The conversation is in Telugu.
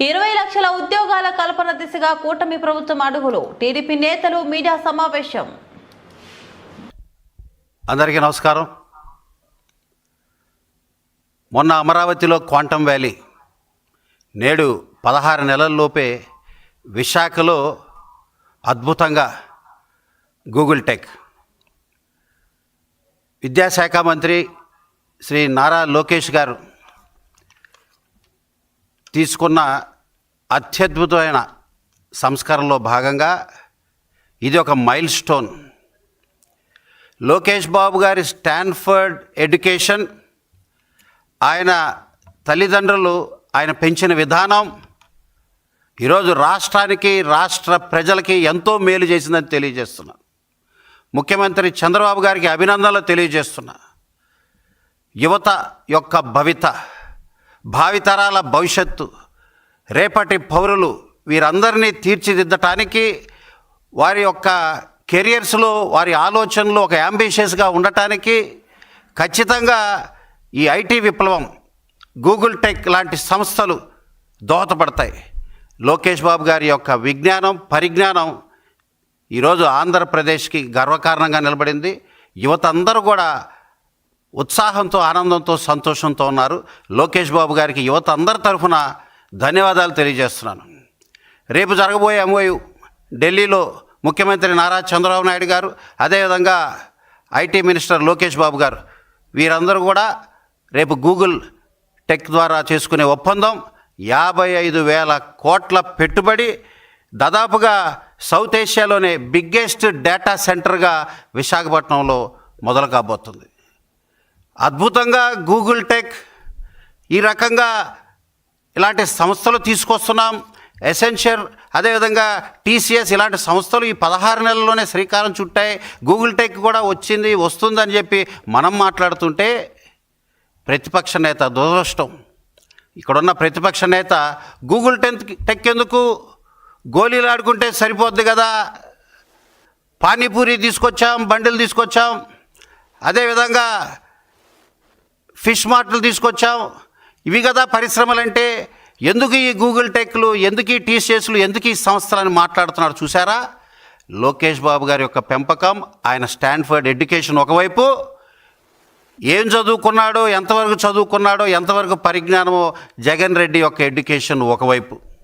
ఇరవై లక్షల ఉద్యోగాల కల్పన దిశగా కూటమి ప్రభుత్వం అడుగులు. టీడీపీ నేతలు మీడియా సమావేశం. అందరికీ నమస్కారం. మొన్న అమరావతిలో క్వాంటమ్ వ్యాలీ. నేడు పదహారు నెలల్లోపే విశాఖలో అద్భుతంగా గూగుల్ టెక్. విద్యాశాఖ మంత్రి శ్రీ నారా లోకేష్ గారు తీసుకున్న అత్యద్భుతమైన సంస్కరణలో భాగంగా ఇది ఒక మైల్ స్టోన్ లోకేష్ బాబు గారి స్టాన్ఫర్డ్ ఎడ్యుకేషన్ ఆయన తల్లిదండ్రులు ఆయన పెంచిన విధానం ఈరోజు రాష్ట్రానికి రాష్ట్ర ప్రజలకి ఎంతో మేలు చేసిందని తెలియజేస్తున్నా. ముఖ్యమంత్రి చంద్రబాబు గారికి అభినందనలు తెలియజేస్తున్నా. యువత యొక్క భవిత భావితరాల భవిష్యత్తు. రేపటి పౌరులు వీరందరినీ తీర్చిదిద్దటానికి వారి యొక్క కెరియర్స్లో వారి ఆలోచనలు ఒక యాంబిషియస్గా ఉండటానికి ఖచ్చితంగా ఈ ఐటీ విప్లవం గూగుల్ టెక్ లాంటి సంస్థలు దోహదపడతాయి. లోకేష్ బాబు గారి యొక్క విజ్ఞానం పరిజ్ఞానం ఈరోజు ఆంధ్రప్రదేశ్కి గర్వకారణంగా నిలబడింది. యువత అందరూ కూడా ఉత్సాహంతో ఆనందంతో సంతోషంతో ఉన్నారు. లోకేష్ బాబు గారికి యువత అందరి తరఫున ధన్యవాదాలు తెలియజేస్తున్నాను. రేపు జరగబోయే ఎంఓయు ఢిల్లీలో ముఖ్యమంత్రి నారా చంద్రబాబు నాయుడు గారు అదేవిధంగా ఐటీ మినిస్టర్ లోకేష్ బాబు గారు. వీరందరూ కూడా రేపు గూగుల్ టెక్ ద్వారా చేసుకునే ఒప్పందం యాభై ఐదు వేల కోట్ల పెట్టుబడి దాదాపుగా సౌత్ ఏషియాలోనే బిగ్గెస్ట్ డేటా సెంటర్గా విశాఖపట్నంలో మొదలు కాబోతుంది. అద్భుతంగా గూగుల్ టెక్ ఈ రకంగా ఇలాంటి సంస్థలు తీసుకొస్తున్నాం. ఎసెన్షియర్ అదేవిధంగా టీసీఎస్ ఇలాంటి సంస్థలు ఈ పదహారు నెలల్లోనే శ్రీకారం చుట్టాయి. గూగుల్ టెక్ కూడా వచ్చింది వస్తుందని చెప్పి మనం మాట్లాడుతుంటే ప్రతిపక్ష నేత దురదృష్టం. ఇక్కడున్న ప్రతిపక్ష నేత గూగుల్ టెన్త్ టెక్ ఎందుకు గోళీలు ఆడుకుంటే సరిపోద్ది కదా? పానీపూరి తీసుకొచ్చాం బండిలు తీసుకొచ్చాం. అదేవిధంగా ఫిష్ మార్ట్లు తీసుకొచ్చాం. ఇవి కదా పరిశ్రమలు అంటే ఎందుకు ఈ గూగుల్ టెక్లు ఎందుకు ఈ టీసీఎస్లు ఎందుకు ఈ సంస్థలని మాట్లాడుతున్నారు చూసారా లోకేష్ బాబు గారి యొక్క పెంపకం ఆయన స్టాన్ఫర్డ్ ఎడ్యుకేషన్ ఒకవైపు. ఏం చదువుకున్నాడో ఎంతవరకు చదువుకున్నాడో ఎంతవరకు పరిజ్ఞానమో జగన్ రెడ్డి యొక్క ఎడ్యుకేషన్ ఒకవైపు.